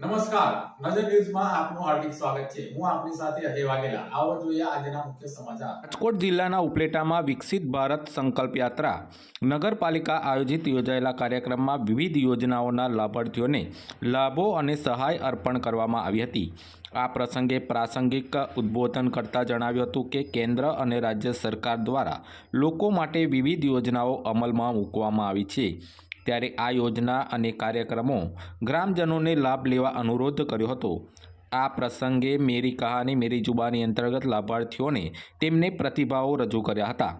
નમસ્કાર. નજર ન્યૂઝમાં આપનું હાર્દિક સ્વાગત છે. હું આપની સાથે અજય વાઘેલા. આવો જોઈએ આજના મુખ્ય સમાચાર. રાજકોટ જિલ્લાના ઉપલેટામાં વિકસિત ભારત સંકલ્પ યાત્રા. નગરપાલિકા આયોજિત યોજાયેલા કાર્યક્રમમાં વિવિધ યોજનાઓના લાભાર્થીઓને લાભો અને સહાય અર્પણ કરવામાં આવી હતી. આ પ્રસંગે પ્રાસંગિક ઉદ્બોધન કરતા જણાવ્યું હતું કે કેન્દ્ર અને રાજ્ય સરકાર દ્વારા લોકો માટે વિવિધ યોજનાઓ અમલમાં મૂકવામાં આવી છે. ત્યારે આ યોજના અને કાર્યક્રમો ગ્રામજનોને લાભ લેવા અનુરોધ કર્યો હતો. આ પ્રસંગે મેરી કહાની મેરી જુબાની અંતર્ગત લાભાર્થીઓને તેમને પ્રતિભાવો રજૂ કર્યા હતા.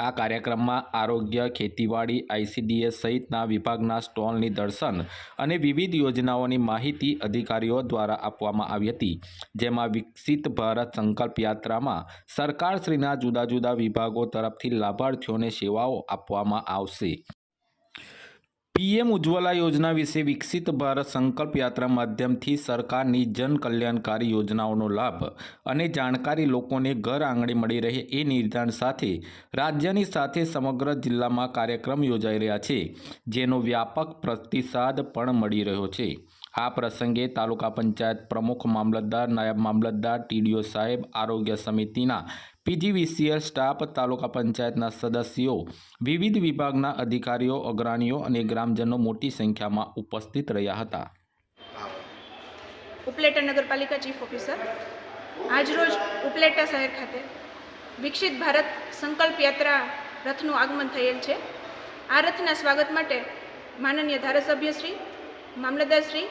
આ કાર્યક્રમમાં આરોગ્ય, ખેતીવાડી આઈસીડીએસ સહિતના વિભાગના સ્ટોલની દર્શન અને વિવિધ યોજનાઓની માહિતી અધિકારીઓ દ્વારા આપવામાં આવી હતી. જેમાં વિકસિત ભારત સંકલ્પ યાત્રામાં સરકારશ્રીના જુદા જુદા વિભાગો તરફથી લાભાર્થીઓને સેવાઓ આપવામાં આવશે. પીએમ ઉજ્જવલા યોજના વિશે વિકસિત ભારત સંકલ્પ યાત્રા માધ્યમથી સરકારની જન કલ્યાણકારી યોજનાઓનો લાભ અને જાણકારી લોકોને ઘર આંગણે મળી રહે એ નિર્ધાર સાથે રાજ્યની સાથે સમગ્ર જિલ્લામાં કાર્યક્રમ યોજાઈ રહ્યા છે, જેનો વ્યાપક પ્રતિસાદ પણ મળી રહ્યો છે. આ પ્રસંગે તાલુકા પંચાયત પ્રમુખ મામલતદાર, નાયબ મામલતદાર, ટીડીઓ સાહેબ, આરોગ્ય સમિતિના પીજીવીસીએલ સ્ટાફ, તાલુકા પંચાયતના સદસ્યો, વિવિધ વિભાગના અધિકારીઓ, અગ્રણીઓ અને ગ્રામજનો મોટી સંખ્યામાં ઉપસ્થિત રહ્યા હતા. ઉપલેટા નગરપાલિકા ચીફ ઓફિસર, આજરોજ ઉપલેટા શહેર ખાતે વિકસિત ભારત સંકલ્પ યાત્રા રથનું આગમન થયેલ છે. આ રથના સ્વાગત માટે માનનીય ધારાસભ્યશ્રી મામલતદારશ્રી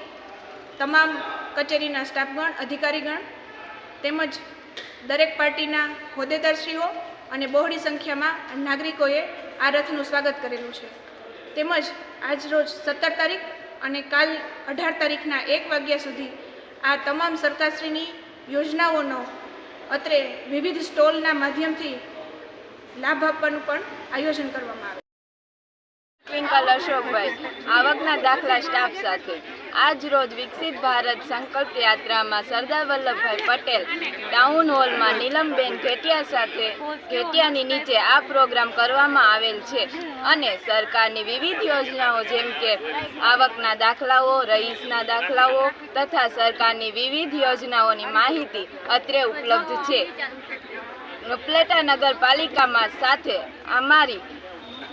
તમામ કચેરીના સ્ટાફગણ, અધિકારીગણ તેમજ દરેક પાર્ટીના હોદ્દેદારશ્રીઓ અને બહોળી સંખ્યામાં નાગરિકોએ આ રથનું સ્વાગત કરેલું છે. તેમજ આજ રોજ સત્તર તારીખ અને કાલ અઢાર તારીખના એક વાગ્યા સુધી આ તમામ સરકારશ્રીની યોજનાઓનો અત્રે વિવિધ સ્ટોલના માધ્યમથી લાભ આપવાનું પણ આયોજન કરવામાં આવે ટ્વિંકલ અશોકભાઈ આવકના દાખલા સ્ટાફ સાથે. આજ રોજ વિકસિત ભારત સંકલ્પ યાત્રામાં સરદાર વલ્લભભાઈ પટેલ ટાઉન હોલમાં નીલમબેન ઘેટિયા સાથે ઘેટિયાની નીચે આ પ્રોગ્રામ કરવામાં આવેલ છે અને સરકારની વિવિધ યોજનાઓ જેમ કે આવકના દાખલાઓ રહીશના દાખલાઓ તથા સરકારની વિવિધ યોજનાઓની માહિતી અત્રે ઉપલબ્ધ છે. ઉપલેટા નગરપાલિકામાં સાથે અમારી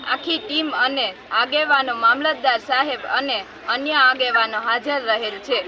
આખી ટીમ અને આગેવાનો મામલતદાર સાહેબ અને અન્ય આગેવાનો હાજર રહેલ છે.